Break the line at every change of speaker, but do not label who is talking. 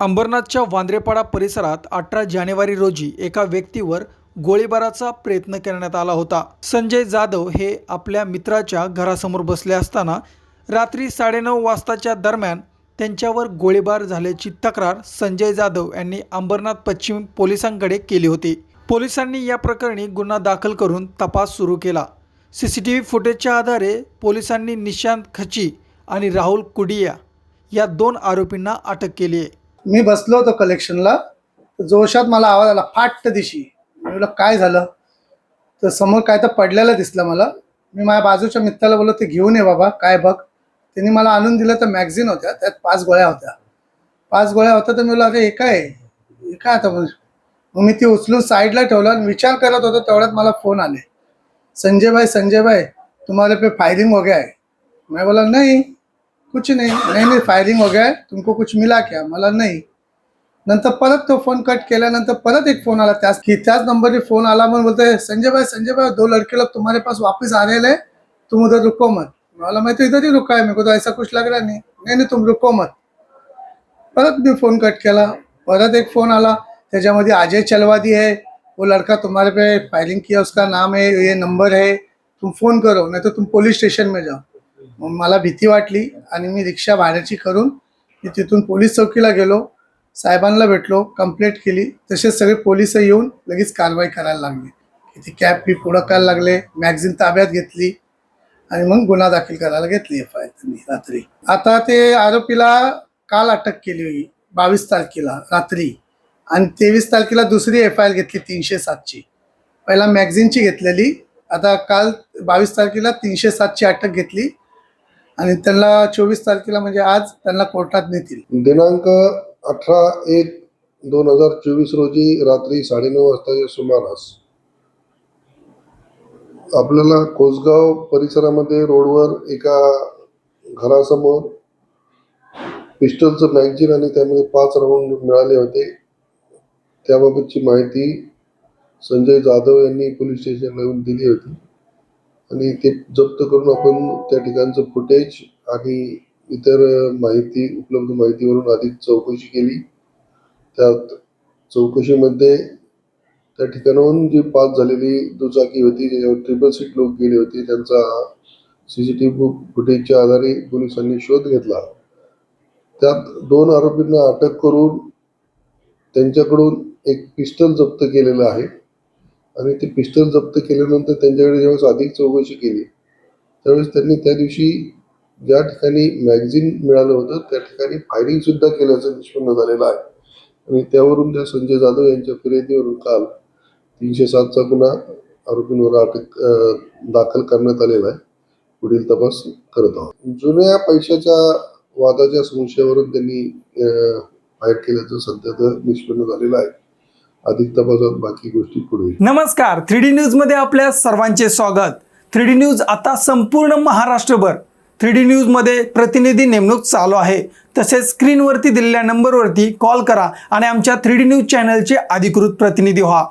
अंबरनाथच्या वांद्रेपाडा परिसरात अठरा जानेवारी रोजी एका व्यक्तीवर गोळीबाराचा प्रयत्न करण्यात आला होता. संजय जाधव हे आपल्या मित्राच्या घरासमोर बसले असताना रात्री साडेनऊ वाजताच्या दरम्यान त्यांच्यावर गोळीबार झाल्याची तक्रार संजय जाधव यांनी अंबरनाथ पश्चिम पोलिसांकडे केली होती. पोलिसांनी या प्रकरणी गुन्हा दाखल करून तपास सुरू केला. सी सी टी व्ही फुटेजच्या आधारे पोलिसांनी निशांत खची आणि राहुल कुडिया या दोन आरोपींना अटक केली आहे.
मी बसलो होतो कलेक्शनला तर जोशात मला आवाज आला फाट दिशी. म्हटलं काय झालं? तर समोर काय तर पडलेलं दिसलं मला. मी माझ्या बाजूच्या मित्राला बोललो ते घेऊन ये बाबा काय बघ. त्यांनी मला आणून दिलं तर मॅगझिन होत्या त्यात पाच गोळ्या होत्या. पाच गोळ्या होत्या तर मी बोला अरे हे आहे? एका आता? मग मी ती उचलून साईडला ठेवलं आणि विचार करत होतो तेवढ्यात मला फोन आले. संजय भाई संजय भाई तुम्हाला पे फायरिंग हो आहे? मी बोला नाही. कुछ नहीं नहीं नहीं फायरिंग हो गया है तुमको कुछ मिला क्या? मला नाही। नंतर परत तो फोन कट केल्यानंतर परत एक फोन आला. त्याच की त्याच नंबरने फोन आला म्हणून बोलते संजय भाई संजय भाई दो लड़के लोग तुम्हारे पास वापस आ रहे हैं तुम उधर रुको मत. मला माहिती इधर ही रुका है मेरे को तो ऐसा कुछ लग रहा नहीं। नहीं तुम रुको मत. परत मी फोन कट केला परत एक फोन आला त्याच्यामध्ये अजय चलवादी है वो लड़का तुम्हारे पे फायरिंग किया उसका नाम है ये नंबर है तुम फोन करो नाही तर तुम पोलीस स्टेशन में जाओ. मग मला भीती वाटली. आणि मी रिक्षा भाड्याची करून मी तिथून पोलीस चौकीला गेलो साहेबांना भेटलो कंप्लेंट केली. तसेच सगळे पोलीस येऊन लगेच कारवाई करायला लागली. की ती कॅब फी पुढं करायला लागले मॅगझिन ताब्यात घेतली आणि मग गुन्हा दाखल करायला घेतली एफ आय त्यांनी रात्री. आता ते आरोपीला काल अटक केली बावीस तारखेला रात्री. आणि तेवीस तारखेला दुसरी एफ आय आर घेतली तीनशे सातची. पहिला मॅगझिनची घेतलेली आता काल बावीस तारखेला तीनशे सातची अटक घेतली. आणि त्यांना चोवीस तारखेला म्हणजे आज त्यांना कोर्टात नेतील.
दिनांक अठरा एक दोन हजार चोवीस रोजी रात्री साडेनऊ वाजताच्या सुमारास आपल्याला कोसगाव परिसरामध्ये रोडवर एका घरासमोर पिस्टलचं मॅगझिन आणि त्यामध्ये पाच राऊंड मिळाले होते. त्याबाबतची माहिती संजय जाधव यांनी पोलीस स्टेशनला येऊन दिली होती. आणि ते जप्त करून आपण त्या ठिकाणचं फुटेज आणि इतर माहिती उपलब्ध माहितीवरून अधिक चौकशी केली. त्यात चौकशीमध्ये त्या ठिकाणाहून जी पास झालेली दुचाकी होती ज्याच्यावर ट्रिपल सीट लोक गेले होते त्यांचा सी सी टी व्ही फुटेजच्या आधारे पोलिसांनी शोध घेतला. त्यात दोन आरोपींना अटक करून त्यांच्याकडून एक पिस्टल जप्त केलेलं आहे. आणि ते पिस्टल जप्त केल्यानंतर त्यांच्याकडे ज्यावेळेस अधिक चौकशी केली त्यावेळेस त्यांनी त्या दिवशी ज्या ठिकाणी मॅगझिन मिळालं होतं त्या ठिकाणी फायरिंग सुद्धा केल्याचं निष्पन्न झालेलं आहे. आणि त्यावरून त्या संजय जाधव यांच्या फिर्यादीवरून काल तीनशे सातचा गुन्हा आरोपींवर अटक दाखल करण्यात आलेला आहे. पुढील तपास करत आहोत. जुन्या पैशाच्या वादाच्या संशयावरून त्यांनी फायर केल्याचं सध्या तर निष्पन्न झालेलं आहे. अधिक तपासात बाकी गोष्टी पुढे.
नमस्कार. थ्री डी न्यूजमध्ये आपल्या सर्वांचे स्वागत. थ्री डी न्यूज आता संपूर्ण महाराष्ट्रभर. थ्री डी न्यूजमध्ये प्रतिनिधी नेमणूक चालू आहे. तसेच स्क्रीनवरती दिलेल्या नंबरवरती कॉल करा आणि आमच्या थ्री डी न्यूज चॅनलचे अधिकृत प्रतिनिधी व्हा.